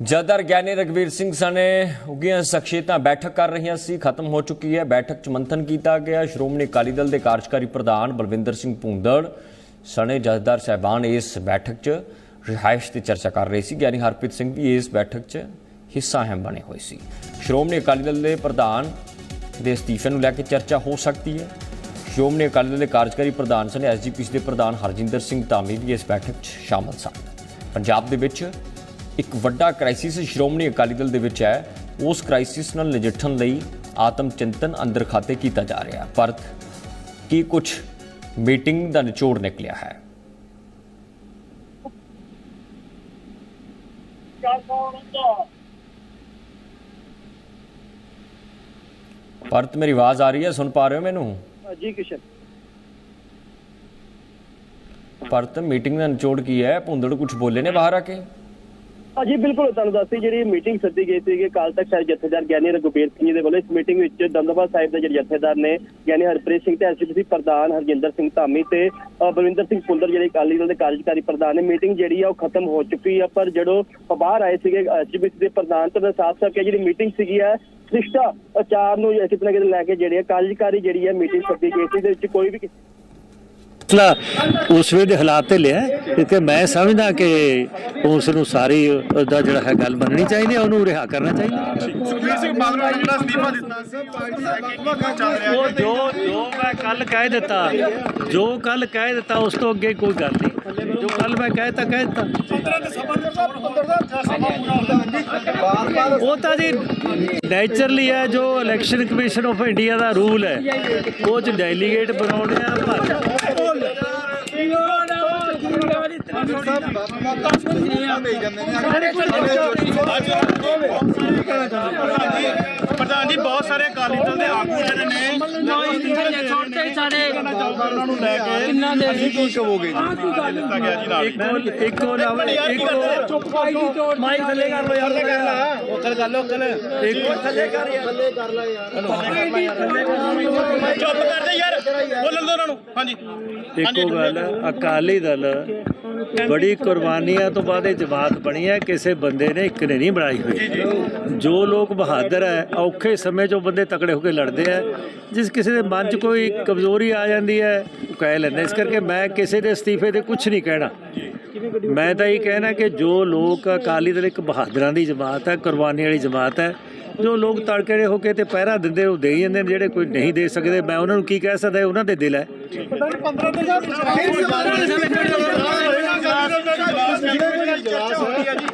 ਜਦਰ ਗਿਆਨੀ ਰਗਵੀਰ ਸਿੰਘ ਸਣੇ ਉਗੀਆਂ ਸ਼ਖਸੀਅਤਾਂ ਬੈਠਕ ਕਰ ਰਹੀਆਂ ਸੀ, ਖਤਮ ਹੋ ਚੁੱਕੀ ਹੈ। ਬੈਠਕ 'ਚ ਮੰਥਨ ਕੀਤਾ ਗਿਆ। ਸ਼੍ਰੋਮਣੀ ਅਕਾਲੀ ਦਲ ਦੇ ਕਾਰਜਕਾਰੀ ਪ੍ਰਧਾਨ ਬਲਵਿੰਦਰ ਸਿੰਘ ਭੁੰਦੜ ਸਣੇ ਜਥੇਦਾਰ ਸਹਿਬਾਨ ਇਸ ਬੈਠਕ 'ਚ ਰਿਹਾਇਸ਼ ਤੇ ਚਰਚਾ ਕਰ ਰਹੇ ਸੀ। ਗਿਆਨੀ ਹਰਪ੍ਰੀਤ ਸਿੰਘ ਵੀ ਇਸ ਬੈਠਕ 'ਚ ਹਿੱਸਾ ਅਹਿਮ ਬਣੇ ਹੋਏ ਸੀ। ਸ਼੍ਰੋਮਣੀ ਅਕਾਲੀ ਦਲ ਦੇ ਪ੍ਰਧਾਨ ਦੇ ਅਸਤੀਫੇ ਨੂੰ ਲੈ ਕੇ ਚਰਚਾ ਹੋ ਸਕਦੀ ਹੈ। ਸ਼੍ਰੋਮਣੀ ਅਕਾਲੀ ਦਲ ਦੇ ਕਾਰਜਕਾਰੀ ਪ੍ਰਧਾਨ ਸਣੇ ਐਸਜੀਪੀਸੀ ਦੇ ਪ੍ਰਧਾਨ ਹਰਜਿੰਦਰ ਸਿੰਘ ਧਾਮੀ ਵੀ ਇਸ ਬੈਠਕ 'ਚ ਸ਼ਾਮਲ ਸਨ। ਪੰਜਾਬ ਦੇ ਵਿੱਚ ਇੱਕ ਵੱਡਾ ਕ੍ਰਾਈਸਿਸ ਸ਼੍ਰੋਮਣੀ ਅਕਾਲੀ ਦਲ ਦੇ ਵਿੱਚ ਹੈ। ਉਸ ਕ੍ਰਾਈਸਿਸ ਨਾਲ ਨਜਿੱਠਣ ਲਈ ਆਤਮ ਚਿੰਤਨ ਅੰਦਰ ਖਾਤੇ ਕੀਤਾ ਜਾ ਰਿਹਾ ਹੈ। ਪਰ ਕੀ ਕੁਝ ਮੀਟਿੰਗ ਦਾ ਨਿਚੋੜ ਨਿਕਲਿਆ ਹੈ? ਪਰਤ ਮੇਰੀ ਆਵਾਜ਼ ਆ ਰਹੀ ਹੈ? ਸੁਣ ਪਾ ਰਹੇ ਹੋ ਮੈਨੂੰ? ਜੀ ਕਿਸ਼ਨ। ਪਰਤ ਮੀਟਿੰਗ ਦਾ ਨਿਚੋੜ ਕੀ ਹੈ? ਭੁੰਦੜ ਕੁਝ ਬੋਲੇ ਨੇ ਬਾਹਰ ਆ ਕੇ? ਹਾਂਜੀ ਬਿਲਕੁਲ। ਤੁਹਾਨੂੰ ਦੱਸਦੀ ਜਿਹੜੀ ਮੀਟਿੰਗ ਸੱਦੀ ਗਈ ਸੀ ਕਿ ਕਾਲ ਤੱਕ ਸਾਹਿਬ ਜਥੇਦਾਰ ਗਿਆਨੀ ਰਘੁਬੀਰ ਸਿੰਘ ਜੀ ਦੇ ਵੱਲੋਂ, ਇਸ ਮੀਟਿੰਗ ਵਿੱਚ ਦੰਦਵਾ ਸਾਹਿਬ ਦੇ ਜਿਹੜੇ ਜਥੇਦਾਰ ਨੇ, ਗਿਆਨੀ ਹਰਪ੍ਰੀਤ ਸਿੰਘ ਤੇ ਐਸਜੀਪੀਸੀ ਪ੍ਰਧਾਨ ਹਰਜਿੰਦਰ ਸਿੰਘ ਧਾਮੀ ਤੇ ਬਲਵਿੰਦਰ ਸਿੰਘ ਪੁੰਦਰ ਜਿਹੜੇ ਅਕਾਲੀ ਦਲ ਦੇ ਕਾਰਜਕਾਰੀ ਪ੍ਰਧਾਨ ਨੇ ਮੀਟਿੰਗ ਜਿਹੜੀ ਆ ਉਹ ਖਤਮ ਹੋ ਚੁੱਕੀ ਆ, ਪਰ ਜਦੋਂ ਬਾਹਰ ਆਏ ਸੀਗੇ ਐਸਜੀਪੀਸੀ ਦੇ ਪ੍ਰਧਾਨ, ਤੇ ਸਾਫ਼ ਸਾਫ਼ ਕਿ ਜਿਹੜੀ ਮੀਟਿੰਗ ਸੀਗੀ ਆ ਸਿਸ਼ਟਾ ਆਚਾਰ ਨੂੰ ਕਿਤੇ ਨਾ ਕਿਤੇ ਲੈ ਕੇ ਜਿਹੜੀ ਆ, ਕਾਰਜਕਾਰੀ ਜਿਹੜੀ ਆ ਮੀਟਿੰਗ ਸੱਦੀ ਗਈ ਸੀ ਦੇ ਵਿੱਚ ਕੋਈ ਵੀ ਮਸਲਾ ਉਸ ਵੇਲੇ ਦੇ ਹਾਲਾਤ ਤੇ ਲਿਆ ਕਿ ਮੈਂ ਸਮਝਦਾ ਕਿ ਉਸ ਨੂੰ ਸਾਰੀ ਉਹਦਾ ਜਿਹੜਾ ਹੈ ਗੱਲ ਮੰਨਣੀ ਚਾਹੀਦੀ ਹੈ ਉਹਨੂੰ ਰਿਹਾ ਕਰਨਾ ਚਾਹੀਦਾ। ਸੁਖਬੀਰ ਸਿੰਘ ਬਾਦਲ ਨੇ ਜਿਹੜਾ ਅਸਤੀਫਾ ਦਿੱਤਾ ਸੀ ਕੀ ਚੱਲ ਰਿਹਾ ਜੋ ਜੋ ਮੈਂ ਕੱਲ ਕਹਿ ਦਿੱਤਾ ਜੋ ਕੱਲ ਕਹਿ ਦਿੱਤਾ ਉਸ ਤੋਂ ਅੱਗੇ ਕੋਈ ਗੱਲ ਨਹੀਂ। ਜੋ ਕੱਲ ਮੈਂ ਕਹਿ ਤਾ ਕਹਿ ਦਿੱਤਾ। 15 ਦਸੰਬਰ ਦਾ ਸਭ 15 ਦਾ ਸਮਾਂ ਪੂਰਾ ਹੁੰਦਾ ਉਹ ਤਾਂ ਜੀ ਨੇਚਰਲੀ ਹੈ ਜੋ ਇਲੈਕਸ਼ਨ ਕਮਿਸ਼ਨ ਆਫ ਇੰਡੀਆ ਦਾ ਰੂਲ ਹੈ। ਉਹ ਚ ਡੈਲੀਗੇਟ ਬਣਾਉਣੇ ਆ ਸਾਹਿਬ ਪ੍ਰਧਾਨ ਜੀ ਬਹੁਤ ਸਾਰੇ ਅਕਾਲੀ ਦਲ ਦੇ ਆਗੂ ਜਿਹੜੇ ਨੇ ਛੋਟੇ ਸਾਡੇ ਉਹਨਾਂ ਨੂੰ ਲੈ ਕੇ ਕਿੰਨਾ ਦੇ ਕੀ ਕੀ ਕਹੋਗੇ ਜੀ ਦਿੱਤਾ ਗਿਆ ਜੀ ਨਾਲ। ਇੱਕੋ ਇੱਕੋ ਨਵ ਇੱਕੋ ਮਾਈਕ ਥੱਲੇ ਕਰ ਲੋ। ਯਾਰ ਉੱਥੇ ਗੱਲ ਉੱਥੇ। ਇੱਕੋ ਚੁੱਪ ਕਰਦੇ ਯਾਰ। ਬੋਲਣ ਦੋ ਉਹਨਾਂ ਨੂੰ। ਹਾਂਜੀ। ਇੱਕੋ ਗੱਲ ਅਕਾਲੀ ਦਲ ਬੜੀ ਕੁਰਬਾਨੀਆਂ ਤੋਂ ਬਾਅਦ ਇਹ ਜਮਾਤ ਬਣੀ ਹੈ। ਕਿਸੇ ਬੰਦੇ ਨੇ ਇੱਕ ਨੇ ਨਹੀਂ ਬਣਾਈ ਹੋਈ। ਜੋ ਲੋਕ ਬਹਾਦਰ ਹੈ ਔਖੇ ਸਮੇਂ 'ਚੋਂ ਬੰਦੇ ਤਕੜੇ ਹੋ ਕੇ ਲੜਦੇ ਆ, ਜਿਸ ਕਿਸੇ ਦੇ ਮਨ 'ਚ ਕੋਈ ਕਮਜ਼ੋਰੀ ਆ ਜਾਂਦੀ ਹੈ, ਉਹ ਕਹਿ ਲੈਂਦਾ ਇਸ ਕਰਕੇ ਮੈਂ ਕਿਸੇ ਦੇ ਅਸਤੀਫੇ ਤੇ ਕੁਝ ਨਹੀਂ ਕਹਿਣਾ। ਮੈਂ ਤਾਂ ਇਹ ਕਹਿਣਾ ਕਿ ਜੋ ਲੋਕ ਅਕਾਲੀ ਦਲ ਇੱਕ ਬਹਾਦਰਾਂ ਦੀ ਜਮਾਤ ਹੈ, ਕੁਰਬਾਨੀ ਵਾਲੀ ਜਮਾਤ ਹੈ, ਜੋ ਲੋਕ ਤੜਕੜੇ ਹੋ ਕੇ ਤੇ ਪਹਿਰਾ ਦਿੰਦੇ ਉਹ ਦੇ ਜਾਂਦੇ ਨੇ, ਜਿਹੜੇ ਕੋਈ ਨਹੀਂ ਦੇ ਸਕਦੇ, ਮੈਂ ਉਹਨਾਂ ਨੂੰ ਕੀ ਕਹਿ ਸਕਦਾ ਉਹਨਾਂ ਦੇ ਦਿਲ ਹੈ।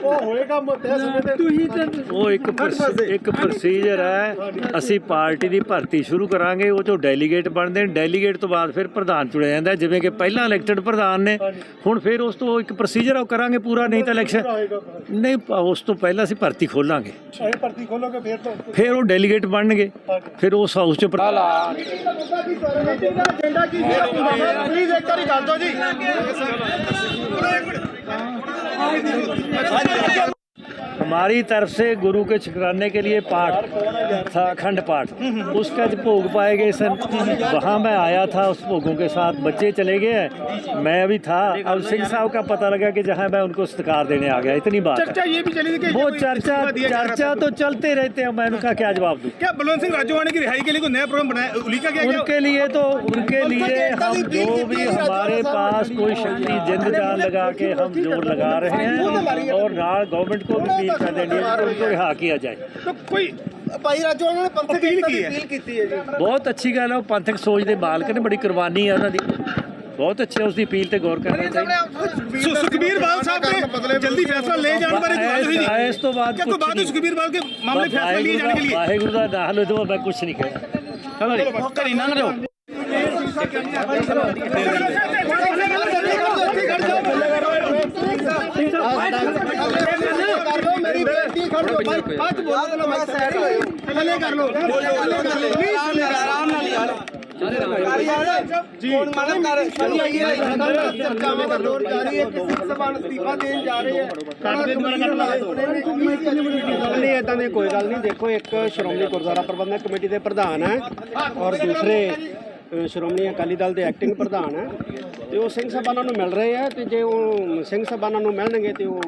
ਉਹ ਹੋਏਗਾ ਮੋਟੇ ਸਮੇਂ ਤੇ। ਉਹ ਇੱਕ ਪ੍ਰੋਸ- ਇੱਕ ਪ੍ਰੋਸੀਜਰ ਹੈ ਅਸੀਂ ਪਾਰਟੀ ਦੀ ਭਰਤੀ ਸ਼ੁਰੂ ਕਰਾਂਗੇ ਉਹ ਚੋਂ ਡੈਲੀਗੇਟ ਬਣਦੇ ਨੇ। ਡੈਲੀਗੇਟ ਤੋਂ ਬਾਅਦ ਫਿਰ ਪ੍ਰਧਾਨ ਚੁਣਿਆ ਜਾਂਦਾ ਹੈ। ਜਿਵੇਂ ਕਿ ਪਹਿਲਾਂ ਇਲੈਕਟਡ ਪ੍ਰਧਾਨ ਨੇ ਹੁਣ ਫਿਰ ਉਸ ਤੋਂ ਇੱਕ ਪ੍ਰੋਸੀਜਰ ਉਹ ਕਰਾਂਗੇ ਪੂਰਾ ਨਹੀਂ ਤਾਂ ਇਲੈਕਸ਼ਨ ਨਹੀਂ ਪ- ਉਸ ਤੋਂ ਪਹਿਲਾਂ ਅਸੀਂ ਭਰਤੀ ਖੋਲਾਂਗੇ। ਇਹ ਭਰਤੀ ਖੋਲੋਗੇ ਫੇਰ ਤੋਂ ਫਿਰ ਉਹ ਡੈਲੀਗੇਟ ਬਣਨਗੇ ਫਿਰ ਉਸ ਹਾਊਸ 'ਚ ਪ੍ਰ- ਏਜੰਡਾ ਕੀ ਪਲੀਜ਼ ਇੱਕ ਵਾਰੀ ਦੱਸ ਦਿਓ ਜੀ। हमारी तरफ़ से गुरु के छुकराने के लिए पाठ था अखंड पाठ। उसका जो भोग पाए गए सन वहाँ मैं आया था उस भोगों के साथ। बच्चे चले गए मैं अभी था। अब सिंह साहब का पता लगा कि जहाँ मैं उनको सत्कार देने आ गया इतनी बात चर्चा ये भी चली थी वो चर्चा चर्चा तो चलते रहते हैं। मैं उनका क्या जवाब दूँ? क्या बलवंत सिंह राजवाड़े की रिहाई के लिए कोई नया प्रोग्राम बनाया? उनके लिए तो उनके लिए हम जो भी हमारे पास कोई शक्ति जिंद जान लगा के हम ज़ोर लगा रहे हैं और गवर्नमेंट को भी अपील कर देंगे कि उनको रिहा किया जाए तो कोई ਭਾਈ ਰਾਜੋਆਣਾ ਨੇ ਪੰਥਕ ਅਪੀਲ ਏਕਤਾ ਕੀ ਦੀ ਹੈ? ਅਪੀਲ ਕੀਤੀ ਹੈ ਜੀ ਬਹੁਤ ਅੱਛੀ ਗੱਲ ਹੈ ਉਹ ਪੰਥਕ ਸੋਚ ਦੇ ਮਾਲਕ ਨੇ ਬੜੀ ਕੁਰਬਾਨੀ ਹੈ ਉਹਨਾਂ ਦੀ ਬਹੁਤ ਅੱਛਾ ਉਸ ਦੀ ਅਪੀਲ ਤੇ ਗੌਰ ਕਰਨਾ ਚਾਹੀਦਾ ਸੁ- ਸੁਖਬੀਰ ਬਾਲ ਸਾਹਿਬ ਨੇ ਜਲਦੀ ਫੈਸਲਾ ਲੈ ਜਾਣ ਬਾਰੇ ਗੱਲ ਹੋਈ ਇਸ- ਜੀ ਇਸ ਤੋਂ ਬਾਅਦ क्या कोई कुछ बात है नहीं। सुखबीर बाल के मामले फैसला लिए जाने के लिए ਵਾਹਿਗੁਰੂ ਦਾ ਨਾਮ ਲਓ ਤੋਂ ਮੈਂ ਕੁਝ ਨਹੀਂ ਕਹਿਣਾ ਚਲੋ ਜੀ करी ना जाओ ਕਰ ਬਾਅਦ ਬੋਲੋ ਮੈਂ ਹੋਏ ਥੱਲੇ ਕਰ ਲਓ ਥੱਲੇ ਕਰ ਲਓ ਆਰਾਮ ਨਾਲ ਯਾਰ ਜੀ ਹੁਣ ਮਨ ਕਰ ਚਰਚਾਵਾਂ ਦਾ ਦੌਰ ਜਾਰੀ ਹੈ ਕਿਸੇ ਸਭਾਨ ਅਸਤੀਫਾ ਦੇਣ ਜਾ ਰਹੇ ਹੈ। ਕਰਦੇ ਨਹੀਂ ਇਦਾਂ ਦੀ ਕੋਈ ਗੱਲ ਨਹੀਂ। ਦੇਖੋ ਇੱਕ ਸ਼੍ਰੋਮਣੀ ਗੁਰਦੁਆਰਾ ਪ੍ਰਬੰਧਕ ਕਮੇਟੀ ਦੇ ਪ੍ਰਧਾਨ ਹੈ ਔਰ ਦੂਸਰੇ ਸ਼੍ਰੋਮਣੀ ਅਕਾਲੀ ਦਲ ਦੇ ਐਕਟਿੰਗ ਪ੍ਰਧਾਨ ਹੈ। ਤੇ ਉਹ ਸਿੰਘ ਸਾਹਿਬਾਨਾਂ ਨੂੰ ਮਿਲ ਰਹੇ ਆ ਤੇ ਜੇ ਉਹ ਸਿੰਘ ਸਾਹਿਬਾਨਾਂ ਨੂੰ ਮਿਲਣਗੇ ਤੇ ਉਹ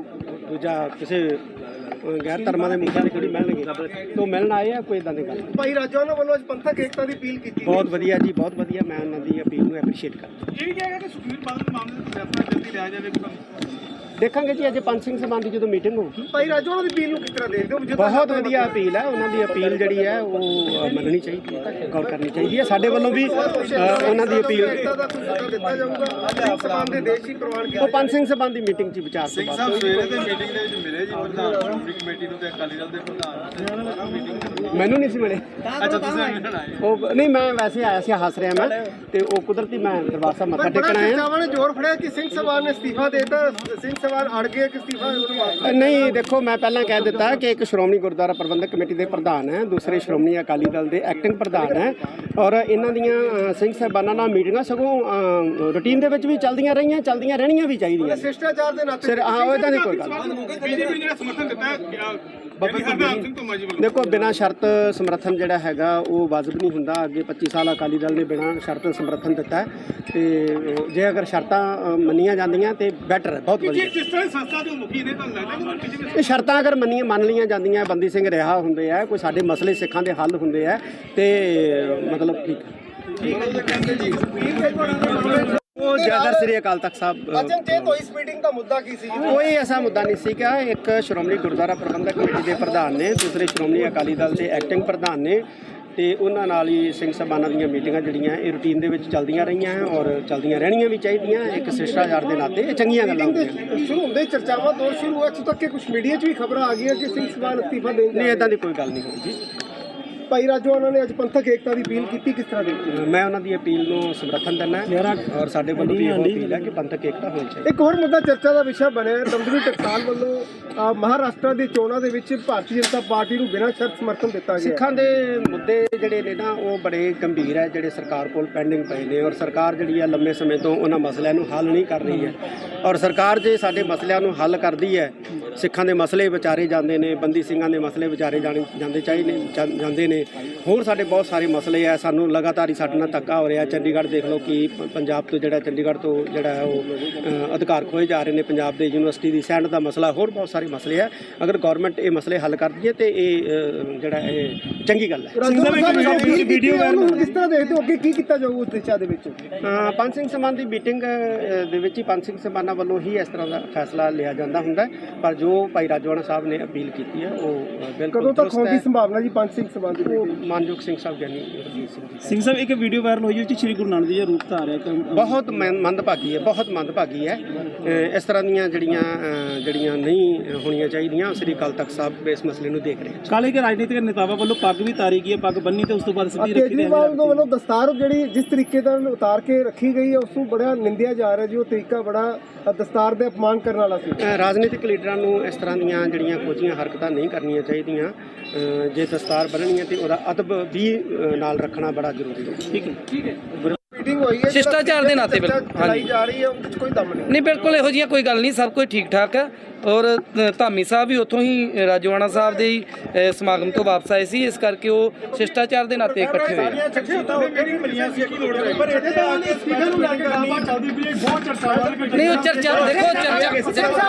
ਦੂਜਾ ਕਿਸੇ ਗੈਰ ਧਰਮਾਂ ਦੇ ਮੁਖੀਆਂ ਦੇ ਕਿਹੜੀ ਮਿਲਣਗੇ? ਤੋਂ ਮਿਲਣ ਆਏ ਆ ਕੋਈ ਇਦਾਂ ਦੀ ਗੱਲ। ਭਾਈ ਰਾਜੋਆਣਾ ਵੱਲੋਂ ਅੱਜ ਪੰਥਕ ਏਕਤਾ ਦੀ ਅਪੀਲ ਕੀਤੀ ਬਹੁਤ ਵਧੀਆ ਜੀ ਬਹੁਤ ਵਧੀਆ। ਮੈਂ ਉਹਨਾਂ ਦੀ ਅਪੀਲ ਨੂੰ ਐਪਰੀਸ਼ੀਏਟ ਕਰਦਾ। ਇਹ ਵੀ ਕਿਹਾ ਕਿ ਸੁਖਵੀਰ ਬਾਦਲ ਮਾਮਲੇ ਨੂੰ ਫੈਸਲਾ ਜਲਦੀ ਲਿਆ ਜਾਵੇ ਦੇਖਾਂਗੇ ਜੀ ਅੱਜ ਪੰਜ ਸਿੰਘ ਸਭਾ ਦੀ ਜਦੋਂ ਮੀਟਿੰਗ ਹੋਊਗੀ। ਭਾਈ ਰਾਜੋਆਣਾ ਦੀ ਅਪੀਲ ਨੂੰ ਕਿਸ ਤਰ੍ਹਾਂ ਦੇਖਦੇ ਹੋ? ਜਿੱਦਾਂ ਬਹੁਤ ਵਧੀਆ ਅਪੀਲ ਹੈ ਉਹਨਾਂ ਦੀ ਅਪੀਲ ਜਿਹੜੀ ਹੈ ਉਹ ਅ, ਮੰਨਣੀ ਚਾਹੀਦੀ ਹੈ ਗੌਰ ਕਰਨੀ ਚਾਹੀਦੀ ਹੈ। ਸਾਡੇ ਵੱਲੋਂ ਵੀ ਅ, ਉਹਨਾਂ ਦੀ ਅਪੀਲ ਏਕਤਾ ਦਾ ਕੋਈ ਸੱਦਾ ਦਿੱਤਾ ਜਾਊਗਾ ਸਿੰਘ ਸਮਾਨ ਦੇ ਦੇਸ਼ ਹੀ ਪ੍ਰਵਾਨ ਕੀਤਾ ਉਹ ਪੰਜ ਸਿੰਘ ਸਭਾ ਦੀ ਮੀਟਿੰਗ 'ਚ ਵਿਚਾਰ ਤੋਂ ਬਾਅਦ ਸਵੇਰੇ ਤੇ। ਮੀਟਿੰਗ ਦੇ ਵਿੱਚ ਮਿਲੇ ਜੀ ਪ੍ਰਧਾਨ ਕਮੇਟੀ ਨੂੰ ਤੇ ਅਕਾਲੀ ਦਲ ਦੇ ਪ੍ਰਧਾਨ। ਮੀਟਿੰਗ ਮੈਨੂੰ ਨਹੀਂ ਸੀ ਮਿਲੇ। ਅੱਛਾ ਤੁਸੀਂ ਮਿਲਣ ਆਏ। ਉਹ ਨਹੀਂ ਮੈਂ ਵੈਸੇ ਆਇਆ ਸੀ ਹੱਸ ਰਿਹਾ ਮੈਂ ਤੇ ਉਹ ਕੁਦਰਤੀ ਮੈਂ ਦਰਬਾਰ ਸਾਹਿਬ ਮੱਥਾ ਟੇਕਣ ਆਇਆ। ਨੇ ਜ਼ੋਰ ਫੜਿਆ ਕਿ ਸਿੰਘ ਸਵਾਨ ਨੇ ਅਸਤੀਫਾ ਦੇਤਾ ਸਿੰਘ ਸਵਾਨ ਅੜ ਗਏ ਕਿ ਅਸਤੀਫਾ ਨਹੀਂ ਦੇਖੋ ਮੈਂ ਪਹਿਲਾਂ ਕਹਿ ਦਿੱਤਾ ਕਿ ਇੱਕ ਸ਼੍ਰੋਮਣੀ ਗੁਰਦੁਆਰਾ ਪ੍ਰਬੰਧਕ ਕਮੇਟੀ ਦੇ ਪ੍ਰਧਾਨ ਹੈ ਦੂਸਰੇ ਸ਼੍ਰੋਮਣੀ ਅਕਾਲੀ ਦਲ ਦੇ ਐਕਟਿੰਗ ਪ੍ਰਧਾਨ ਹੈ ਔਰ ਇਹਨਾਂ ਦੀਆਂ ਸਿੰਘ ਸਾਹਿਬਾਨਾਂ ਨਾਲ ਮੀਟਿੰਗਾਂ ਸਗੋਂ ਰੂਟੀਨ ਦੇ ਵਿੱਚ ਵੀ ਚੱਲਦੀਆਂ ਰਹੀਆਂ ਚੱਲਦੀਆਂ ਰਹਿਣੀਆਂ ਵੀ ਚਾਹੀਦੀਆਂ। ਸ਼ਿਸ਼ਟਾਚਾਰ ਦੇ ਨਾਤੇ ਸਿਰ ਹਾਂ ਉਹ ਦੀ ਕੋਈ ਗੱਲ। ਨਹੀਂ। ਬੀਜੇਪੀ ਜਿਹੜਾ ਸਮਰਥਨ ਦਿੱਤਾ ਬਾਬਾ ਹਰਨਾਮ ਸਿੰਘ ਧੁੰਮਾ ਜੀ ਦੇਖੋ ਬਿਨਾਂ ਸ਼ਰਤ ਸਮਰਥਨ ਜਿਹੜਾ ਹੈਗਾ ਉਹ ਵਾਜਬ ਨਹੀਂ ਹੁੰਦਾ। ਅੱਗੇ 25 ਸਾਲ ਅਕਾਲੀ ਦਲ ਨੇ ਬਿਨਾਂ ਸ਼ਰਤ ਸਮਰਥਨ ਦਿੱਤਾ ਹੈ। ਤੇ ਜੇ ਅਗਰ ਸ਼ਰਤਾਂ ਮੰਨੀਆਂ ਜਾਂਦੀਆਂ ਤੇ ਬੈਟਰ ਹੈ ਬਹੁਤ ਵਧੀਆ। ਜਿਸ ਤਰ੍ਹਾਂ ਸੰਸਥਾ ਦੇ ਮੁਖੀ ਨੇ ਤੁਹਾਨੂੰ ਲੱਗਦਾ ਇਹ ਸ਼ਰਤਾਂ ਅਗਰ ਮੰਨੀਆਂ ਮੰਨ ਲਈਆਂ ਜਾਂਦੀਆਂ ਬੰਦੀ ਸਿੰਘ ਰਿਹਾ ਹੁੰਦੇ ਆ ਕੋਈ ਸਾਡੇ ਮਸਲੇ ਸਿੱਖਾਂ ਦੇ ਹੱਲ ਹੁੰਦੇ ਆ ਤੇ ਮਤਲਬ ਠੀਕ ਹੈ। ਉਹ ਜਗਰ ਸ੍ਰੀ ਅਕਾਲ ਤਖਤ ਸਾਹਿਬ ਅ, ਅਜਨ ਤੇ ਇਸ ਮੀਟਿੰਗ ਦਾ ਮੁੱਦਾ ਕੀ ਸੀ ਕੋਈ ਐਸਾ ਮੁੱਦਾ ਨਹੀਂ ਸੀਗਾ ਇੱਕ ਸ਼੍ਰੋਮਣੀ ਗੁਰਦੁਆਰਾ ਪ੍ਰਬੰਧਕ ਕਮੇਟੀ ਦੇ ਪ੍ਰਧਾਨ ਨੇ ਦੂਸਰੇ ਸ਼੍ਰੋਮਣੀ ਅਕਾਲੀ ਦਲ ਦੇ ਐਕਟਿੰਗ ਪ੍ਰਧਾਨ ਨੇ ਤੇ ਉਹਨਾਂ ਨਾਲ ਹੀ ਸਿੰਘ ਸਭਾਨਾਂ ਦੀਆਂ ਮੀਟਿੰਗਾਂ ਜਿਹੜੀਆਂ ਇਹ ਰੂਟੀਨ ਦੇ ਵਿੱਚ ਚੱਲਦੀਆਂ ਰਹੀਆਂ ਔਰ ਚੱਲਦੀਆਂ ਰਹਿਣੀਆਂ ਵੀ ਚਾਹੀਦੀਆਂ ਇੱਕ ਸਿਸ਼ਟਾਚਾਰ ਦੇ ਨਾਤੇ ਇਹ ਚੰਗੀਆਂ ਗੱਲਾਂ ਹੁੰਦੀਆਂ ਸ਼ੁਰੂ ਹੁੰਦੇ ਚਰਚਾਵਾਂ ਦੌਰ ਸ਼ੁਰੂ ਹੋਇਆ ਤੱਕ ਕਿ ਕੁਝ ਮੀਡੀਆ 'ਚ ਵੀ ਖਬਰਾਂ ਆ ਗਈਆਂ ਕਿ ਸਿੰਘ ਸਵਾਨ ਅਸਤੀਫਾ ਦੇਣ ਜਾ ਨਹੀਂ। ਇਦਾਂ ਦੀ ਕੋਈ ਗੱਲ ਨਹੀਂ ਹੋਈ ਜੀ। ਭਾਈ ਰਾਜੋ ਉਹਨਾਂ ਨੇ ਅੱਜ ਪੰਥਕ ਏਕਤਾ ਦੀ ਅਪੀਲ ਕੀਤੀ ਕਿਸ ਤਰ੍ਹਾਂ ਹੋ? ਮੈਂ ਉਹਨਾਂ ਦੀ ਅਪੀਲ ਨੂੰ ਸਮਰਥਨ ਦਿੰਦਾ ਹੈ ਔਰ ਸਾਡੇ ਵੱਲੋਂ ਵੀ ਇਹ ਅਪੀਲ ਹੈ ਕਿ ਪੰਥਕ ਏਕਤਾ ਹੋਣੀ ਚਾਹੀਦੀ ਇੱਕ ਹੋਰ ਮੁੱਦਾ ਚਰਚਾ ਦਾ ਵਿਸ਼ਾ ਬਣਿਆ ਹੈ। ਦਮਦਮੀ ਟਕਸਾਲ ਵੱਲੋਂ ਮਹਾਰਾਸ਼ਟਰ ਦੀ ਚੋਣਾਂ ਦੇ ਵਿੱਚ ਭਾਰਤੀ ਜਨਤਾ ਪਾਰਟੀ ਨੂੰ ਬਿਨਾਂ ਸ਼ਰਤ ਸਮਰਥਨ ਦਿੱਤਾ ਗਿਆ ਸਿੱਖਾਂ ਦੇ ਮੁੱਦੇ ਜਿਹੜੇ ਨੇ ਨਾ ਉਹ ਬੜੇ ਗੰਭੀਰ ਹੈ ਜਿਹੜੇ ਸਰਕਾਰ ਕੋਲ ਪੈਂਡਿੰਗ ਪਏ ਨੇ ਔਰ ਸਰਕਾਰ ਜਿਹੜੀ ਹੈ ਲੰਮੇ ਸਮੇਂ ਤੋਂ ਉਹਨਾਂ ਮਸਲਿਆਂ ਨੂੰ ਹੱਲ ਨਹੀਂ ਕਰ ਰਹੀ ਹੈ ਔਰ ਸਰਕਾਰ ਜੇ ਸਾਡੇ ਮਸਲਿਆਂ ਨੂੰ ਹੱਲ ਕਰਦੀ ਹੈ ਸਿੱਖਾਂ ਦੇ ਮਸਲੇ ਵਿਚਾਰੇ ਜਾਂਦੇ ਨੇ, ਬੰਦੀ ਸਿੰਘਾਂ ਦੇ ਮਸਲੇ ਵਿਚਾਰੇ ਜਾਣੇ, ਜਾਂਦੇ ਚਾਹੀਦੇ ਨੇ ਜਾਂਦੇ ਨੇ। ਹੋਰ ਸਾਡੇ ਬਹੁਤ ਸਾਰੇ ਮਸਲੇ ਆ, ਸਾਨੂੰ ਲਗਾਤਾਰ ਹੀ ਸਾਡੇ ਨਾਲ ਧੱਕਾ ਹੋ ਰਿਹਾ। ਚੰਡੀਗੜ੍ਹ ਦੇਖ ਲਓ ਕਿ ਪੰਜਾਬ ਤੋਂ ਜਿਹੜਾ ਚੰਡੀਗੜ੍ਹ ਤੋਂ ਜਿਹੜਾ ਹੈ ਉਹ ਅਧਿਕਾਰ ਖੋਏ ਜਾ ਰਹੇ ਨੇ, ਪੰਜਾਬ ਦੇ ਯੂਨੀਵਰਸਿਟੀ ਦੀ ਸੈਂਡ ਦਾ ਮਸਲਾ, ਹੋਰ ਬਹੁਤ ਸਾਰੇ ਮਸਲੇ ਆ। ਅਗਰ ਗਵਰਨਮੈਂਟ ਇਹ ਮਸਲੇ ਹੱਲ ਕਰਦੀ ਹੈ ਤੇ ਇਹ ਜਿਹੜਾ ਇਹ ਚੰਗੀ ਗੱਲ ਹੈ ਰਾਜੋ ਸਾਹਿਬ ਵੀਡੀਓ ਵਾਇਰਲ ਕਿਸ ਤਰ੍ਹਾਂ ਦੇਖਦੇ ਹੋ ਅੱਗੇ ਕੀ ਕੀਤਾ ਜਾਊ ਉਸ ਦਿਸ਼ਾ ਦੇ ਵਿੱਚ ਪੰਜ ਸਿੰਘ ਸਮਾਨ ਦੀ ਮੀਟਿੰਗ ਦੇ ਵਿੱਚ ਹੀ ਪੰਜ ਸਿੰਘ ਸਮਾਨਾਂ ਵੱਲੋਂ ਹੀ ਇਸ ਤਰ੍ਹਾਂ ਦਾ ਫੈਸਲਾ ਲਿਆ ਜਾਂਦਾ ਹੁੰਦਾ। ਪਰ ਜੋ ਭਾਈ ਰਾਜਵਾਨਾ ਸਾਹਿਬ ਨੇ ਅਪੀਲ ਕੀਤੀ ਹੈ ਉਹ ਬਿਲਕੁਲ ਕਦੋਂ ਤੱਕ ਹੋਣ ਦੀ। ਸੰਭਾਵਨਾ ਜੀ ਪੰਜ ਸਿੰਘ ਸਭਾ ਦੀ? ਮਾਨਯੋਗ ਸਿੰਘ ਸਾਹਿਬ ਗਿਆਨੀ ਰਣਜੀਤ ਸਿੰਘ ਸਿੰਘ ਸਾਹਿਬ ਇੱਕ ਵੀਡੀਓ ਵਾਇਰਲ ਹੋਈ ਵਿੱਚ ਸ੍ਰੀ ਗੁਰੂ ਨਾਨਕ ਦੇਵ ਜੀ ਦਾ ਰੂਪ ਧਾਰਿਆ ਕਿ ਬਹੁਤ ਮੰਦਭਾਗੀ ਹੈ ਬਹੁਤ ਮੰਦਭਾਗੀ ਹੈ ਇਸ ਤਰ੍ਹਾਂ ਦੀਆਂ ਜਿਹੜੀਆਂ ਜਿਹੜੀਆਂ ਨਹੀਂ ਹੋਣੀਆਂ ਚਾਹੀਦੀਆਂ ਸ੍ਰੀ ਅਕਾਲ ਤਖਤ ਸਾਹਿਬ ਇਸ ਮਸਲੇ ਨੂੰ ਦੇਖ ਰਹੇ ਕਾਲੇ ਕੇ ਰਾਜਨੀਤਿਕ ਨੇਤਾਵਾਂ ਵੱਲੋਂ ਪੱਗ ਵੀ ਤਾਰੀ ਗਈ ਹੈ ਪੱਗ ਬੰਨੀ ਤੇ ਉਸ ਤੋਂ ਬਾਅਦ ਸਿੱਧੀ ਰੱਖੀ ਕੇਜਰੀਵਾਲ ਦੇ ਵੱਲੋਂ ਦਸਤਾਰ ਜਿਹੜੀ ਜਿਸ ਤਰੀਕੇ ਨਾਲ ਉਤਾਰ ਕੇ ਰੱਖੀ ਗਈ ਹੈ ਉਸ ਨੂੰ ਬੜਾ ਨਿੰਦਿਆ ਜਾ ਰਿਹਾ ਜੀ ਉਹ ਤਰੀਕਾ ਬੜਾ ਦਸਤਾਰ ਦੇ ਅਪਮਾਨ ਕਰਨ ਵਾਲਾ ਸੀ। ਰਾਜਨੀਤਿਕ ਲੀਡਰਾਂ ਨੂੰ ਇਸ ਤਰ੍ਹਾਂ ਦੀਆਂ ਜਿਹੜੀਆਂ ਕੋਝੀਆਂ ਹਰਕਤਾਂ ਨਹੀਂ ਕਰਨੀਆਂ ਚਾਹੀਦੀਆਂ। ਜੇ ਦਸਤਾਰ ਬੰਨ੍ਹਣੀ ਹੈ ਤੇ ਉਹਦਾ ਅਦਬ ਵੀ ਨਾਲ ਰੱਖਣਾ ਬੜਾ ਜ਼ਰੂਰੀ ਹੈ। ਠੀਕ ਹੈ। ਠੀਕ ਹੈ। ਮੀਟਿੰਗ ਹੋਈ ਹੈ ਸ਼ਿਸ਼ਟਾਚਾਰ ਦੇ ਨਾਤੇ ਬਿਲਕੁਲ, ਚਲਾਈ ਹਾਂਜੀ। ਜਾ ਰਹੀ ਹੈ ਉਹਦੇ ਵਿੱਚ ਕੋਈ ਦਮ ਨਹੀਂ। ਨਹੀਂ ਬਿਲਕੁਲ ਇਹੋ ਜਿਹੀਆਂ ਕੋਈ ਗੱਲ ਨਹੀਂ ਸਭ ਕੁਝ ਠੀਕ ਠਾਕ ਹੈ ਔਰ ਧਾਮੀ ਸਾਹਿਬ ਵੀ ਉੱਥੋਂ ਹੀ ਰਾਜਵਾਨਾ ਸਾਹਿਬ ਦੇ ਹੀ ਸਮਾਗਮ ਤੋਂ ਵਾਪਸ ਆਏ ਸੀ ਇਸ ਕਰਕੇ ਉਹ ਸ਼ਿਸ਼ਟਾਚਾਰ ਦੇ ਨਾਤੇ ਇਕੱਠੇ ਹੋਏ ਆ। ਸ਼ਖਸੀਅਤਾਂ ਉੱਤੇ ਵੀ ਮਿਲੀਆਂ ਸੀ ਕੀ ਲੋੜ ਪਰ ਇਹਦੇ ਤਾਂ ਉਹਨੇ ਅਸਤੀਫੇ ਨੂੰ ਲੈ ਕੇ ਗੱਲਬਾਤ ਚੱਲਦੀ ਪਈ ਹੈ ਬਹੁਤ ਚਰਚਾ ਨਹੀਂ ਉਹ ਚਰਚਾ ਦੇਖੋ ਚਰਚਾ